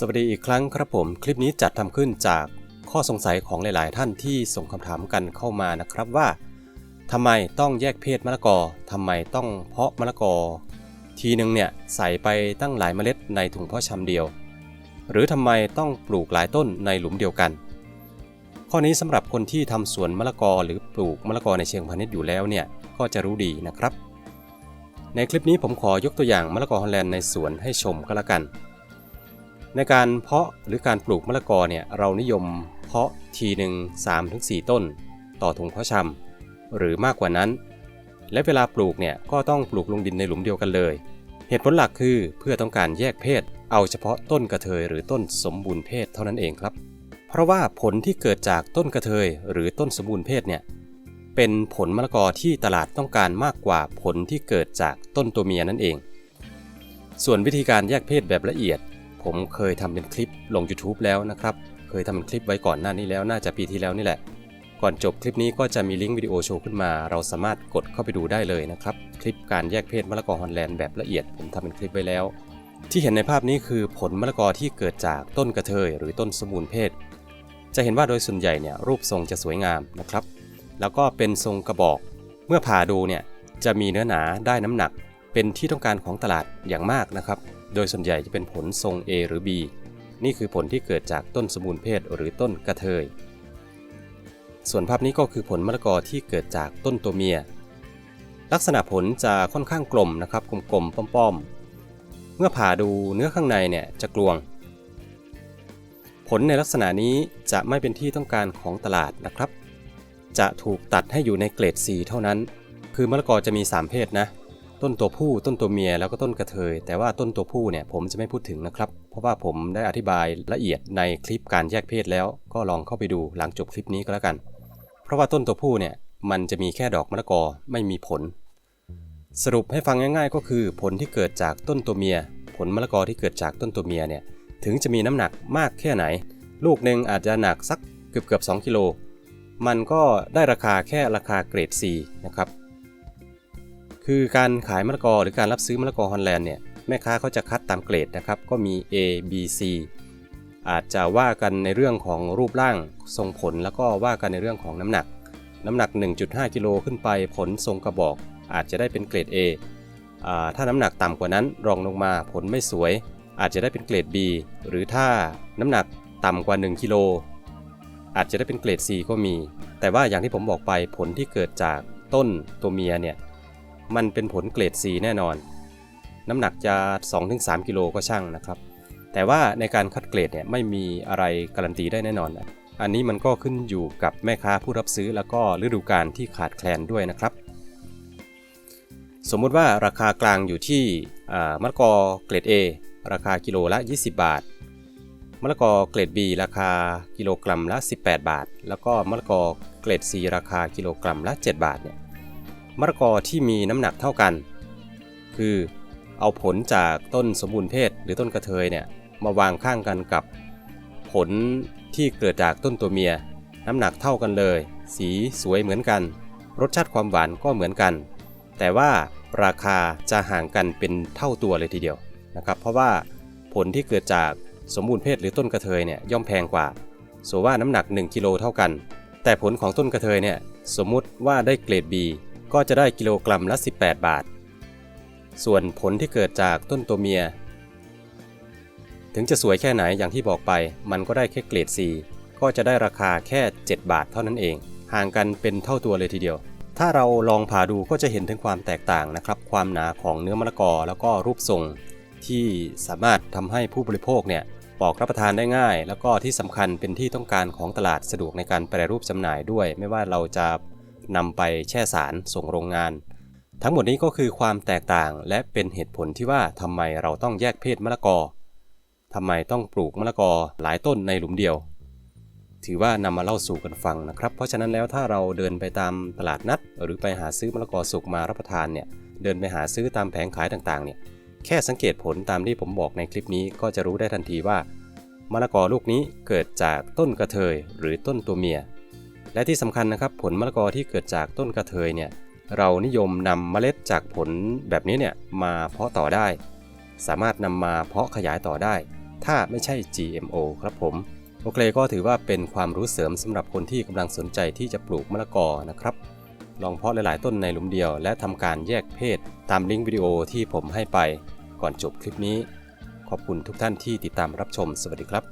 สวัสดีอีกครั้งครับผม คลิปนี้จัดทำขึ้นจากข้อสงสัยของหลาย ๆ ท่านที่ส่งคำถามกันเข้ามานะครับว่าทำไมต้องแยกเพศมะละกอทำไมต้องเพาะมะละกอ ทีหนึ่งเนี่ยใส่ไปตั้งหลายเมล็ดในถุงเพาะชำเดียว หรือทำไมต้องปลูกหลายต้นในหลุมเดียวกัน ข้อนี้สำหรับคนที่ทำสวนมะละกอหรือปลูกมะละกอในเชิงพาณิชย์อยู่แล้วเนี่ยก็จะรู้ดีนะครับ ในคลิปนี้ผมขอยกตัวอย่างมะละกอฮอลแลนด์ในสวนให้ชมก็แล้วกัน ในการเพาะหรือการปลูกมะละกอเนี่ยเรานิยมเพาะทีหนึ่ง3-4 ต้น ต่อถุงเพาะชำหรือมากกว่านั้น และเวลาปลูกเนี่ยก็ต้องปลูกลงดินในหลุมเดียวกันเลย เหตุผลหลักคือเพื่อต้องการแยกเพศ เอาเฉพาะต้นกระเทยหรือต้นสมบูรณ์เพศเท่านั้นเองครับ เพราะว่าผลที่เกิดจากต้นกระเทยหรือต้นสมบูรณ์เพศเนี่ยเป็นผลมะละกอที่ตลาดต้องการมากกว่าผลที่เกิดจากต้นตัวเมียนั่นเอง ส่วนวิธีการแยกเพศแบบละเอียด ผมเคยทำเป็นคลิปลง YouTube แล้วนะครับ เคยทำเป็นคลิปไว้ก่อนหน้านี้แล้ว น่าจะปีที่แล้วนี่แหละ ก่อนจบคลิปนี้ก็จะมีลิงก์วิดีโอโชว์ขึ้นมา เราสามารถกดเข้าไปดูได้เลยนะครับ คลิปการแยกเพศมะละกอฮอลแลนด์แบบละเอียด ผมทำเป็นคลิปไว้แล้ว ที่เห็นในภาพนี้คือผลมะละกอที่เกิดจากต้นกระเทยหรือต้นสมบูรณ์เพศ จะเห็นว่าโดยส่วนใหญ่เนี่ยรูปทรงจะสวยงามนะครับ แล้วก็เป็นทรงกระบอก เมื่อผ่าดูเนี่ยจะมีเนื้อหนาได้น้ำหนัก เป็นที่ต้องการของตลาดอย่างมากนะครับ โดยส่วนใหญ่จะเป็นผลทรง A หรือ B นี่คือผลที่เกิดจากต้นสมบูรณ์เพศหรือต้นกระเทย ส่วนภาพนี้ก็คือผลมะละกอที่เกิดจากต้นตัวเมีย ลักษณะผลจะค่อนข้างกลมนะครับกลมๆป้อมๆ เมื่อผ่าดูเนื้อข้างในเนี่ยจะกลวง ผลในลักษณะนี้จะไม่เป็นที่ต้องการของตลาดนะครับ จะถูกตัดให้อยู่ในเกรด C เท่านั้น คือมะละกอจะมี 3 เพศนะ ต้นตัวผู้ต้นตัวเมียแล้วก็ต้นกระเทย แต่ว่าต้นตัวผู้เนี่ยผมจะไม่พูดถึงนะครับ เพราะว่าผมได้อธิบายละเอียดในคลิปการแยกเพศแล้ว ก็ลองเข้าไปดูหลังจบคลิปนี้ก็แล้วกัน เพราะว่าต้นตัวผู้เนี่ยมันจะมีแค่ดอกมะละกอไม่มีผล สรุปให้ฟังง่าย ๆ ก็คือผลที่เกิดจากต้นตัวเมีย ผลมะละกอที่เกิดจากต้นตัวเมียเนี่ยถึงจะมีน้ำหนักมากแค่ไหน ลูกหนึ่งอาจจะหนักสักเกือบเกือบ2กิโลมันก็ได้ราคาแค่ราคาเกรด C นะครับ คือการขายมะละกอหรือการรับซื้อมะละกอฮอลแลนด์เนี่ยแม่ค้าเขาจะคัดตามเกรดนะครับก็มี A B C อาจจะว่ากันในเรื่องของรูปร่างทรงผลแล้วก็ว่ากันในเรื่องของน้ำหนัก น้ำหนัก 1.5 กิโลขึ้นไปผลทรงกระบอก อาจจะได้เป็นเกรด A ถ้าน้ำหนักต่ำกว่านั้นรองลงมาผลไม่สวย อาจจะได้เป็นเกรด B หรือถ้าน้ำหนักต่ำกว่า 1 กิโล อาจจะได้เป็นเกรด C ก็มี แต่ว่าอย่างที่ผมบอกไปผลที่เกิดจากต้นตัวเมียเนี่ย มันเป็นผลเกรด C แน่นอน น้ำหนักจะ 2-3 กิโลก็ช่างนะครับ แต่ว่าในการคัดเกรดเนี่ยไม่มีอะไรการันตีได้แน่นอนนะอันนี้มันก็ขึ้นอยู่กับแม่ค้าผู้รับซื้อแล้วก็ฤดูกาลที่ขาดแคลนด้วยนะครับ สมมุติว่าราคากลางอยู่ที่มะละกอเกรด A ราคากิโลละ 20 บาทมะละกอเกรด B ราคากิโลกรัมละ 18 บาท แล้วก็มะละกอเกรด C ราคากิโลกรัมละ 7 บาทเนี่ย มะละกอที่มีน้ำหนักเท่ากัน คือเอาผลจากต้นสมบูรณ์เพศหรือต้นกระเทยเนี่ยมาวางข้างกันกับผลที่เกิดจากต้นตัวเมีย น้ำหนักเท่ากันเลย สีสวยเหมือนกัน รสชาติความหวานก็เหมือนกัน แต่ว่าราคาจะห่างกันเป็นเท่าตัวเลยทีเดียวนะครับเพราะว่าผลที่เกิดจากสมบูรณ์เพศหรือต้นกระเทยเนี่ยย่อมแพงกว่าสว่าน้ำหนัก 1กิโลเท่ากัน แต่ผลของต้นกระเทยเนี่ยสมมุติว่าได้เกรด B ก็จะได้กิโลกรัมละ 18 บาท ส่วนผลที่เกิดจากต้นตัวเมีย ถึงจะสวยแค่ไหนอย่างที่บอกไป มันก็ได้แค่เกรด C ก็จะได้ราคาแค่ 7 บาทเท่านั้นเอง ห่างกันเป็นเท่าตัวเลยทีเดียว ถ้าเราลองผ่าดูก็จะเห็นถึงความแตกต่างนะครับ ความหนาของเนื้อมะละกอแล้วก็รูปทรง ที่สามารถทำให้ผู้บริโภคเนี่ยปอกรับประทานได้ง่าย แล้วก็ที่สำคัญเป็นที่ต้องการของตลาดสะดวกในการแปรรูปจำหน่ายด้วย ไม่ว่าเราจะ นำไปแช่สารส่งโรงงาน ทั้งหมดนี้ก็คือความแตกต่างและเป็นเหตุผลที่ว่าทำไมเราต้องแยกเพศมะละกอทำไมต้องปลูกมะละกอหลายต้นในหลุมเดียว ถือว่านำมาเล่าสู่กันฟังนะครับ เพราะฉะนั้นแล้วถ้าเราเดินไปตามตลาดนัด หรือไปหาซื้อมะละกอสุกมารับประทานเนี่ยเดินไปหาซื้อตามแผงขายต่างๆเนี่ยแค่สังเกตผลตามที่ผมบอกในคลิปนี้ก็จะรู้ได้ทันทีว่ามะละกอลูกนี้เกิดจากต้นกระเทยหรือต้นตัวเมีย และที่สำคัญนะครับผลมะละกอที่เกิดจากต้นกระเทยเนี่ยเรานิยมนำเมล็ดจากผลแบบนี้เนี่ยมาเพาะต่อได้ สามารถนำมาเพาะขยายต่อได้ ถ้าไม่ใช่ GMO ครับผมโอเคก็ถือว่าเป็นความรู้เสริมสำหรับคนที่กำลังสนใจที่จะปลูกมะละกอนะครับ ลองเพาะหลาย ๆ ต้นในหลุมเดียว และทำการแยกเพศตามลิงก์วิดีโอที่ผมให้ไป ก่อนจบคลิปนี้ ขอบคุณทุกท่านที่ติดตามรับชมสวัสดีครับ